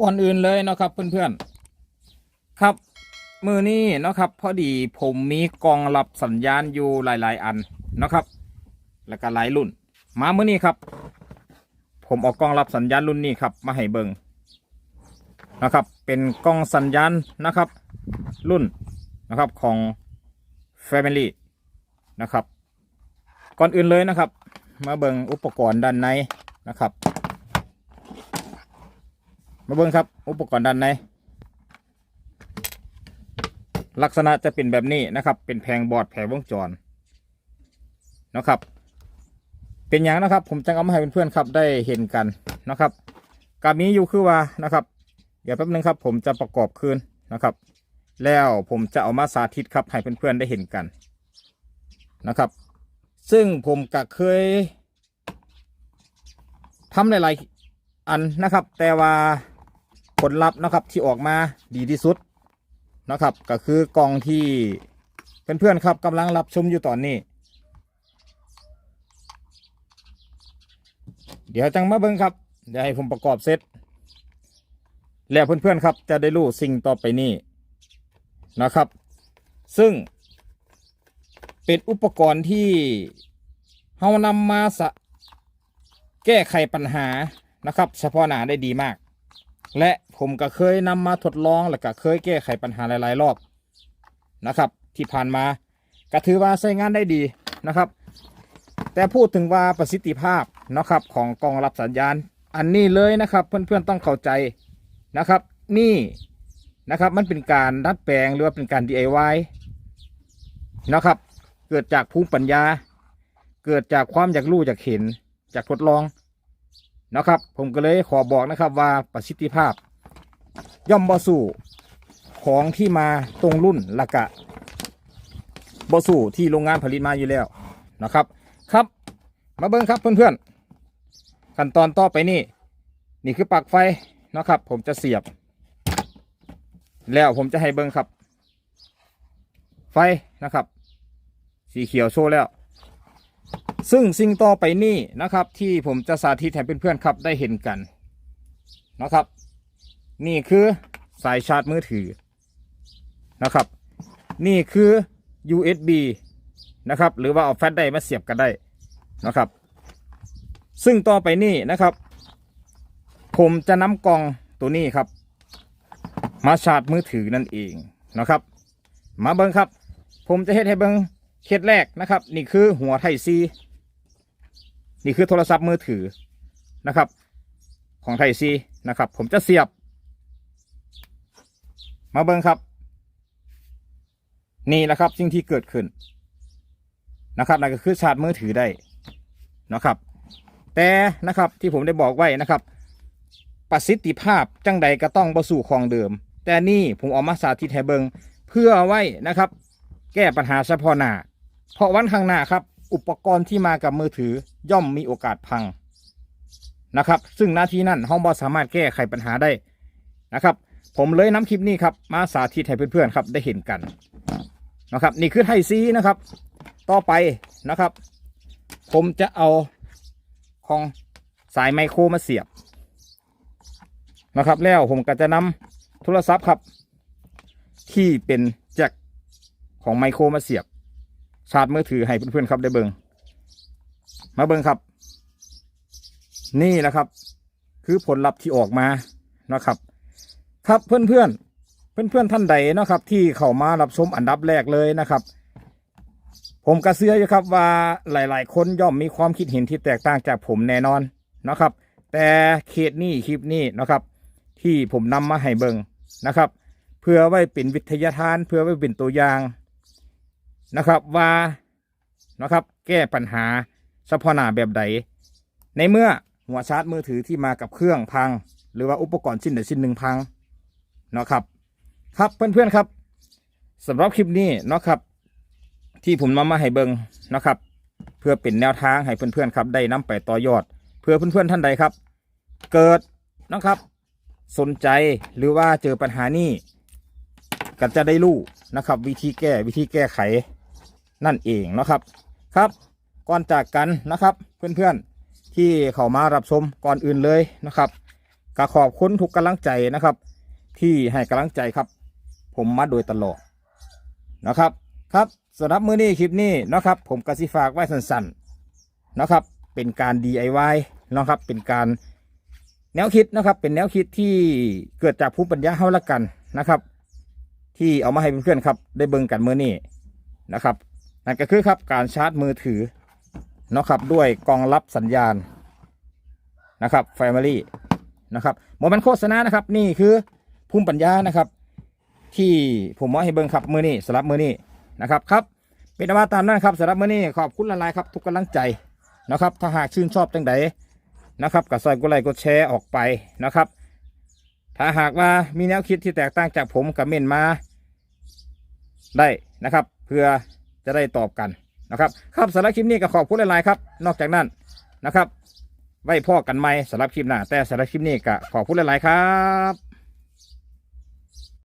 ก่อนอื่นเลยเนาะครับเพื่อนๆ ครับ มือนี้เนาะครับพอดีผมมีกล่องรับสัญญาณอยู่หลาย ๆ อันเนาะครับ แล้วก็หลายรุ่น มาเมื่อนี้ครับ ผมเอากล้องรับสัญญาณรุ่นนี้ครับ มาให้เบิงนะครับ เป็นกล้องสัญญาณนะครับ รุ่นนะครับของ Family นะครับ ก่อนอื่นเลยนะครับ มาเบิงอุปกรณ์ด้านในนะครับ มาเบิ่งครับ อุปกรณ์ด้านในลักษณะจะเป็นแบบนี้นะครับ เป็นแผงบอร์ดแผงวงจรนะครับ เป็นอย่างนะครับ ผมจะเอามาให้เพื่อนๆครับ ได้เห็นกันนะครับการนี้อยู่คือว่านะครับ เดี๋ยวแป๊บนึงครับ ผมจะประกอบคืนนะครับ แล้วผมจะเอามาสาธิตครับให้เพื่อนๆได้เห็นกันนะครับ ซึ่งผมก็เคยทำหลายๆอันนะครับ แต่ว่า ผลลัพธ์นะครับที่ออกมาดีที่สุดนะครับ ก็คือกล่องที่เพื่อนๆครับกำลังรับชมอยู่ตอนนี้ เดี๋ยวจังมาเบิ้งครับเดี๋ยวให้ผมประกอบเสร็จ แล้วเพื่อนๆครับจะได้รู้สิ่งต่อไปนี้นะครับ ซึ่งเป็นอุปกรณ์ที่เฮานำมาสะแก้ไขปัญหานะครับ เฉพาะหน้าได้ดีมาก และผมก็เคยนำมาทดลองแล้วก็เคยแก้ไขปัญหาหลาย ๆ รอบนะครับ ที่ผ่านมาก็ถือว่าใช้งานได้ดีนะครับ แต่พูดถึงว่าประสิทธิภาพนะครับของกล่องรับสัญญาณ อันนี้เลยนะครับ เพื่อนๆต้องเข้าใจนะครับ นี่นะครับมันเป็นการดัดแปลงหรือว่าเป็นการ DIY นะครับ เกิดจากภูมิปัญญา เกิดจากความอยากรู้อยากเห็นจากทดลอง นะครับ ผมก็เลยขอบอกนะครับว่าประสิทธิภาพ ย่อมบ่สู่ของที่มาตรงรุ่นละกะบ่สู่ที่โรงงานผลิตมาอยู่แล้วนะครับ ครับ มาเบิ้งครับเพื่อนๆขั้นตอนต่อไปนี่ นี่คือปลั๊กไฟนะครับ ผมจะเสียบ แล้วผมจะให้เบิ้งครับ ไฟนะครับ สีเขียวโชว์แล้ว ซึ่งสิ่งต่อไปนี่นะครับ ที่ผมจะสาธิตให้เพื่อนๆครับได้เห็นกันนะครับ นี่คือสายชาร์จมือถือนะครับ นี่คือ USB นะครับ หรือว่าเอาแฟลชไดร์มาเสียบกันได้นะครับ ซึ่งต่อไปนี่นะครับ ผมจะนำกล่องตัวนี้ครับ มาชาร์จมือถือนั่นเองนะครับ มาเบิ้งครับ ผมจะเฮ็ดให้เบิ้งเคสแรกนะครับ นี่คือหัวไทซี นี่คือโทรศัพท์มือถือนะครับ ของไทยซีนะครับ ผมจะเสียบ มาเบิ้งครับ นี่แหละครับสิ่งที่เกิดขึ้นนะครับนั่นก็คือชาร์จมือถือได้นะครับ แต่นะครับที่ผมได้บอกไว้นะครับ ประสิทธิภาพจังใดก็ต้องบสู่ของเดิม แต่นี่ผมเอามาสาธิตให้เบิงเพื่อไว้นะครับ แก้ปัญหาเฉพาะหน้าเพราะวันข้างหน้าครับ อุปกรณ์ที่มากับมือถือย่อมมีโอกาสพังนะครับ ซึ่งหน้าที่นั้นห้องบอสามารถแก้ไขปัญหาได้นะครับ ผมเลยนำคลิปนี้ครับมาสาธิตให้เพื่อนๆครับได้เห็นกันนะครับ นี่คือไทซีนะครับ ต่อไปนะครับ ผมจะเอาของสายไมโครมาเสียบนะครับ แล้วผมก็จะนำโทรศัพท์ครับ ที่เป็นแจ็คของไมโครมาเสียบ ชาร์จมือถือให้เพื่อนๆครับได้เบิงมาเบิงครับ นี่แหละครับ คือผลลัพธ์ที่ออกมานะครับ ครับเพื่อนๆเพื่อนๆท่านใดนะครับ ที่เข้ามารับชมอันดับแรกเลยนะครับ ผมกระเสื้ออยู่ครับว่าหลาย ๆ คนย่อมมีความคิดเห็นที่แตกต่างจากผมแน่นอนนะครับ แต่เคสนี้คลิปนี้นะครับ ที่ผมนำมาให้เบิงนะครับ เพื่อไว้เป็นวิทยาทาน เพื่อไว้เป็นตัวอย่าง นะครับว่านะครับแก้ปัญหาเฉพาะหน้าแบบใด ในเมื่อหัวชาร์จมือถือที่มากับเครื่องพัง หรือว่าอุปกรณ์ชิ้นใดชิ้นหนึ่งพังนะครับ ครับเพื่อนๆครับสำหรับคลิปนี้เนาะครับ ที่ผมนำมาให้เบิงนะครับ เพื่อเป็นแนวทางให้เพื่อนๆครับได้นำไปต่อยอด เพื่อเพื่อนๆท่านใดครับ เกิดนะครับ สนใจหรือว่าเจอปัญหานี้ก็จะได้รู้นะครับ วิธีแก้วิธีแก้ไข นั่นเองนะครับครับ ก่อนจากกันนะครับ เพื่อนๆที่เข้ามารับชมก่อนอื่นเลยนะครับก็ขอบคุณทุกกำลังใจนะครับ ที่ให้กำลังใจครับ ผมมาโดยตลอดนะครับ ครับสำหรับมื้อนี้คลิปนี้นะครับ ผมกสิฝากไว้สั้นๆนะครับ เป็นการ DIY นะครับ เป็นการแนวคิดนะครับ เป็นแนวคิดที่เกิดจากภูมิปัญญาเฮาละกันนะครับ ที่เอามาให้เพื่อนๆครับ ได้เบิ่งกันมื้อนี้นะครับ นั่นก็คือครับการชาร์จมือถือนะครับด้วยกล่องรับสัญญาณนะครับ Family นะครับโมเมนต์โฆษณานะครับ นี่คือภูมิปัญญานะครับ ที่ผมว่าให้เบิ่งครับมือนี้สำหรับมือนี้นะครับครับเป็นว่าตามนั้นครับสำหรับมือนี้ขอบคุณหลายครับ ทุกกำลังใจนะครับ ถ้าหากชื่นชอบจังใดนะครับก็ซอยกดไลค์กดแชร์ออกไปนะครับ ถ้าหากว่ามีแนวคิดที่แตกต่างจากผมกับเม่นมาได้นะครับ เพื่อ จะได้ตอบกันนะครับ ครับสำหรับคลิปนี้ก็ขอบคุณหลายๆครับ นอกจากนั้นนะครับ ไว้พ่อกันไหมสำหรับคลิปหน้าแต่สำหรับคลิปนี้ก็ขอบคุณหลายๆครับ